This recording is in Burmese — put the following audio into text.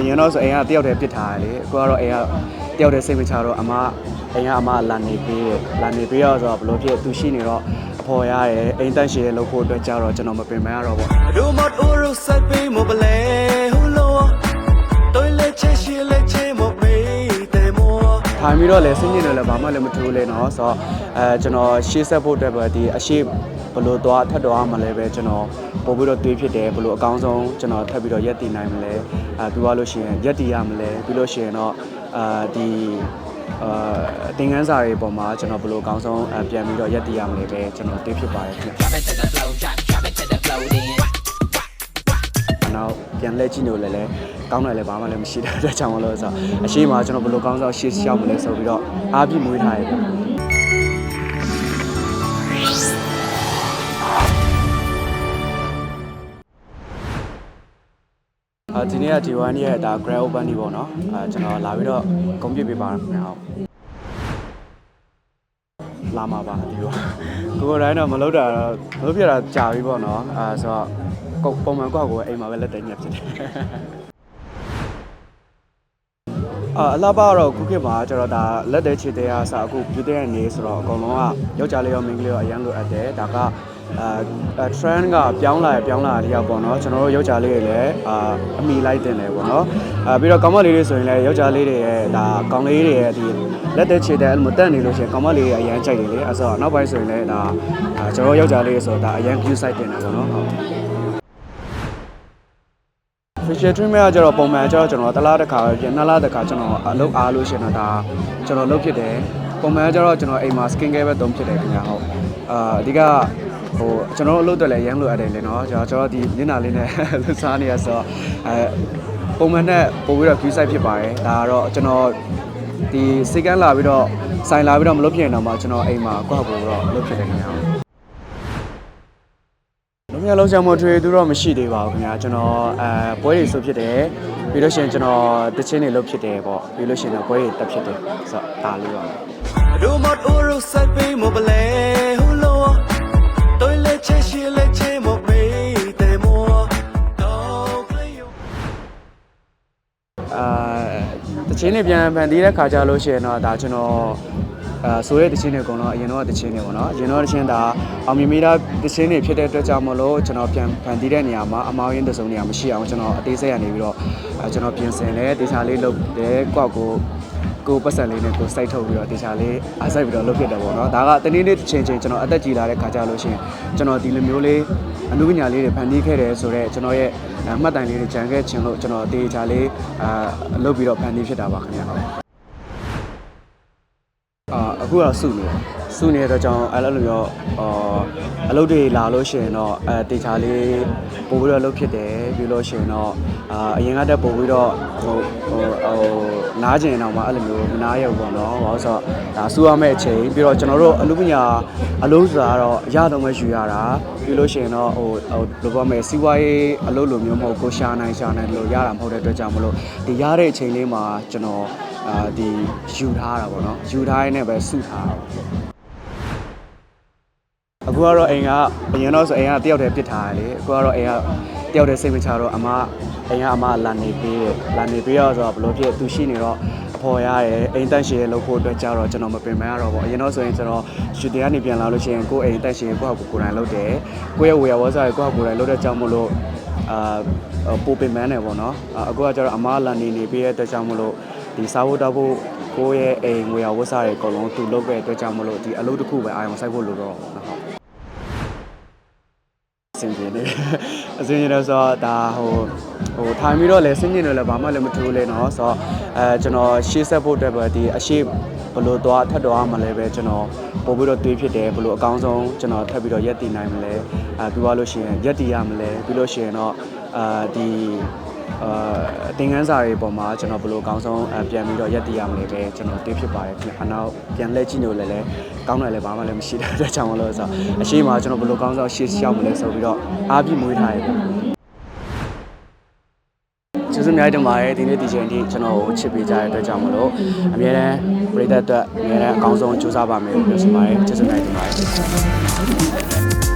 အရင်တော့ဆိုအိမ်ကတယောက်တည်းပြစ်ထားတယ်လေအခုကတော့အိမ်ကတယောက်တည်းစိတ်မချတော့အမအိမ်ကအမလာနေပေးတယ်လာနေပေးတော့ဆိုတော့ဘလို့ဖြစ်သူရှိနေတော့အဖော်ရတယ်အိမ်တန့်ရှည်လို့ဖို့အတွက်ကြတော့ကျွန်တော်မပင်ပန်းရတော့ပေါ့တို့မတို့ရဆိုင်ပေးမပလဲဟူလို့တော်လက်ချရှိလက်ချမပေးတယ်မောထိုင်ပြီးတော့လည်းစင်းကျင်တယ်လည်းဘာမှလည်းမထူးလေနော်ဆိုတော့အဲကျွန်တော်ရှေ့ဆက်ဖို့အတွက်ပဲဒီအရှိ ဘလို့သွားထပ်တော့မှလည်းပဲကျွန်တော်ပို့ပြီးတော့တွေးဖြစ်တယ်ဘလို့အကောင်းဆုံးကျွန်တော်ထပ်ပြီးတော့ရက်တည်နိုင်မလဲအဲပြီးသွားလို့ရှိရင်ရက်တည်ရမလဲပြီးလို့ရှိရင်တော့အာဒီအာသင်ခန်းစာတွေပေါ်မှာကျွန်တော်ဘလို့အကောင်းဆုံးအပြန်ပြီးတော့ရက်တည်ရမလဲပဲကျွန်တော်တွေးဖြစ်ပါတယ်ခင်ဗျနောက်ပြန်လဲကြည့်လို့လည်းလည်းကောင်းတယ်လည်းဘာမှလည်းမရှိတဲ့အတွက်ကြောင့်မလို့ဆိုတော့အရှိမကျွန်တော်ဘလို့ကောင်းဆောင်ရှေ့ရှောက်မလဲဆိုပြီးတော့အားပြည့်မွေးထားရတယ် အာဒီနေ့ကဒီ1ရဲ့ဒါ Grand Open นี่ပေါ့နော်အာကျွန်တော်လာပြီးတော့ဂုဏ်ပြပေးပါခင်ဗျာဟုတ်လာမှာပါဒီတော့ကိုကိုတိုင်းတော့မလုပ်တာတော့မလုပ်ပြတာကြာပြီပေါ့နော်အာဆိုတော့ကိုပုံမှန်ကောက်ကိုအိမ်မှာပဲလက်တညက်ဖြစ်တယ် အာအလားပါတော့ခုခေတ်မှာကျတော့ဒါလက်တဲ့ခြေတဲ့အစအခုပြတဲ့နေဆိုတော့အကုန်လုံးကယောက်ျားလေးရောမိန်းကလေးရောအရန်လိုအပ်တယ်ဒါကအာ trend ကပြောင်းလာပြောင်းလာတဲ့ရောက်ပေါ့နော်ကျွန်တော်တို့ယောက်ျားလေးတွေလည်းအာအမိလိုက်တင်တယ်ပေါ့နော်အာပြီးတော့ကောင်မလေးတွေဆိုရင်လည်းယောက်ျားလေးတွေရဲ့ဒါကောင်လေးတွေရဲ့ဒီလက်တဲ့ခြေတဲ့အဲ့လိုမတက်နေလို့ရှိရင်ကောင်မလေးတွေအရန်ကြိုက်တယ်လေအဲ့ဆိုတော့နောက်ပိုင်းဆိုရင်လည်းဒါအာကျွန်တော်တို့ယောက်ျားလေးတွေဆိုတော့ဒါအရန် view site တင်တာပေါ့နော်ဟုတ် facial treatment ကကျတော့ပုံမှန်ကျတော့ကျွန်တော်တစ်လားတစ်ခါပဲပြင်နှစ်လားတစ်ခါကျွန်တော်အလုပ်အားလို့ရှိရင်တော့ဒါကျွန်တော်လုပ်ဖြစ်တယ်ပုံမှန်ကျတော့ကျွန်တော်အိမ်မှာ skin care ပဲသုံးဖြစ်တယ်ခင်ဗျာဟုတ်အာအဓိကဟိုကျွန်တော်တို့အလုပ်တွေလည်းရမ်းလို့ရတယ်လေနော်ကျွန်တော်ကျွန်တော်ဒီမျက်နှာလေးနဲ့လှစားနေရဆိုတော့အဲပုံမှန်နဲ့ပို့ပြီးတော့ view site ဖြစ်ပါတယ်ဒါကတော့ကျွန်တော်ဒီစိတ်ကန်းလာပြီးတော့ဆိုင်လာပြီးတော့မလုပ်ဖြစ်ရင်တော့မှကျွန်တော်အိမ်မှာကွက်ပို့ပြီးတော့လုပ်ဖြစ်တယ်ခင်ဗျာ ဟုတ်လုံးဝလုံးချမထွေသူတော့မရှိသေးပါဘူးခင်ဗျာကျွန်တော်အဲပွဲတွေဆိုဖြစ်တယ်ပြီးလို့ရှိရင်ကျွန်တော်တချင်းတွေလုပ်ဖြစ်တယ်ပေါ့ပြီးလို့ရှိရင်တော့ပွဲတွေတက်ဖြစ်တယ်ဆိုတော့ဒါလေးပါတို့မတို့ရဆိုင်ပေးမပလဲဟူလို့တော်လက်ချရှိလက်ချမပေးတယ်မောတော့ကလေးအာတချင်းတွေပြန်ဖန်တီးတဲ့ခါကြလို့ရှိရင်တော့ဒါကျွန်တော် အာဆိုရဲတချင်းတွေအကုန်လုံးအရင်တော့တချင်းတွေပေါ့နော်အရင်တော့တချင်းဒါအောင်မြင်မိတာတချင်းတွေဖြစ်တဲ့အတွက်ကြောင့်မလို့ကျွန်တော်ပြန်ဖန်တီးတဲ့နေရာမှာအမောင်းရင်းတစုံနေရာမရှိအောင်ကျွန်တော်အသေးစိတ်ရနေပြီးတော့အဲကျွန်တော်ပြင်ဆင်တယ်တေချာလေးလုပ်တယ်ကွက်ကိုကိုပတ်စံလေးနဲ့ကိုစိုက်ထုတ်ပြီးတော့တေချာလေးအားစိုက်ပြီးတော့လုပ်ဖြစ်တယ်ပေါ့နော်ဒါကတနေ့နေ့ချင်းချင်းကျွန်တော်အသက်ကြီးလာတဲ့ခါကြလို့ရှိရင်ကျွန်တော်ဒီလိုမျိုးလေးအမှုပညာလေးတွေဖန်တီးခဲ့တယ်ဆိုတော့ကျွန်တော်ရဲ့အမှတ်တိုင်လေးတွေကြံခဲ့ခြင်းလို့ကျွန်တော်တေချာလေးအာလုပ်ပြီးတော့ဖန်တီးဖြစ်တာပါခင်ဗျာဟုတ် အာအခုကတော့စုနေတယ်စုနေတဲ့အတွက်ကြောင့်အဲ့လိုမျိုးအာအလုပ်တွေလာလို့ရှိရင်တော့အဲတေချာလေးပို့ပြီးတော့လုပ်ဖြစ်တယ်ပြီးလို့ရှိရင်တော့အာအရင်ကတည်းကပို့ပြီးတော့ဟိုဟိုဟိုနားကျင်အောင်မှအဲ့လိုမျိုးမနားရဘူးပေါ့နော်ဘာလို့ဆိုတော့ဒါစူရမယ့်အချိန်ပြီးတော့ကျွန်တော်တို့အလုပ်ပညာအလုပ်ဆိုတာကတော့အရတော့မှယူရတာပြီးလို့ရှိရင်တော့ဟိုဟိုဘယ်လိုပြောမလဲစီးပွားရေးအလုပ်လိုမျိုးမဟုတ်ကိုရှာနိုင်ရှာနိုင်လို့ရတာမဟုတ်တဲ့အတွက်ကြောင့်မလို့ဒီရတဲ့အချိန်လေးမှာကျွန်တော် အာဒီယူထားတာပေါ့နော်ယူထားရင်းနဲ့ပဲစုထားတာပေါ့အခုကတော့အိမ်ကအရင်တော့ဆိုအိမ်ကတယောက်တည်းပြစ်ထားတယ်လေအခုကတော့အိမ်ကတယောက်တည်းစိတ်မချတော့အမအိမ်ကအမလာနေပေးတယ်လာနေပေးတော့ဆိုတော့ဘလို့ဖြစ်သူရှိနေတော့အဖော်ရတယ်အိမ်တန့်ရှည်လို့ဖို့အတွက်ကြတော့ကျွန်တော်မပင်ပန်းရတော့ပေါ့အရင်တော့ဆိုရင်ကျွန်တော်ရှူတင်ကနေပြန်လာလို့ရှိရင်ကိုယ်အိမ်တန့်ရှည်ကိုယ့်ဟာကိုယ်ကိုယ်တိုင်လုပ်တယ်ကိုယ့်ရဲ့ဝေယဝါစာကိုယ့်ဟာကိုယ်တိုင်လုပ်တဲ့ကြောင့်မလို့အာပိုပင်ပန်းတယ်ပေါ့နော်အခုကကျတော့အမလာနေနေပေးတဲ့အတွက်ကြောင့်မလို့ ဒီစားဖို့တောက်ဖို့ကိုယ့်ရဲ့အိမ်ငွေရဝတ်စားတွေအကုန်လုံးသူလုပ်ခဲ့တဲ့အတွက်ကြောင့်မလို့ဒီအလုပ်တစ်ခုပဲအာရုံစိုက်ဖို့လိုတော့ဟုတ်ဟုတ်စင်ပြေနေအစင်ရတော့ဆိုတော့ဒါဟိုဟိုထိုင်ပြီးတော့လည်းစင်ကျင်တယ်လည်းဘာမှလည်းမထူးလေနော်ဆိုတော့အဲကျွန်တော်ရှေ့ဆက်ဖို့အတွက်ပဲဒီအရှိဘလို့သွားထပ်တော့မှလည်းပဲကျွန်တော်ပို့ပြီးတော့တွေးဖြစ်တယ်ဘလို့အကောင်းဆုံးကျွန်တော်ထပ်ပြီးတော့ရက်တည်နိုင်မလဲအဲပြီးသွားလို့ရှိရင်ရက်တည်ရမလဲပြီးလို့ရှိရင်တော့အာဒီ အာသင်ခန်းစာတွေပေါ်မှာကျွန်တော်ဘယ်လိုအကောင်းဆုံးအပြန်ပြီးတော့ရက်တည်ရမလဲပဲကျွန်တော်တွေးဖြစ်ပါတယ်ခင်ဗျာအနောက်ပြန်လှည့်ကြည့်လို့လည်းလည်းကောင်းတယ်လည်းဘာမှလည်းမရှိတဲ့အတွက်ကြောင့်မလို့ဆိုတော့အရှိမကျွန်တော်ဘယ်လိုကောင်းဆောင်ရှေ့ရှောက်မလဲဆိုပြီးတော့အားပြည့်မွေးထားရတယ်ကျေးဇူးအများကြီးတင်ပါတယ်ဒီနေ့ဒီချိန်ထိကျွန်တော်ကိုချစ်ပေးကြတဲ့အတွက်ကြောင့်မလို့အများတန်းပရိသတ်အတွက်အများတန်းအကောင်းဆုံးကြိုးစားပါမယ်လို့ပြောချင်ပါတယ်ကျေးဇူးအများကြီးတင်ပါတယ်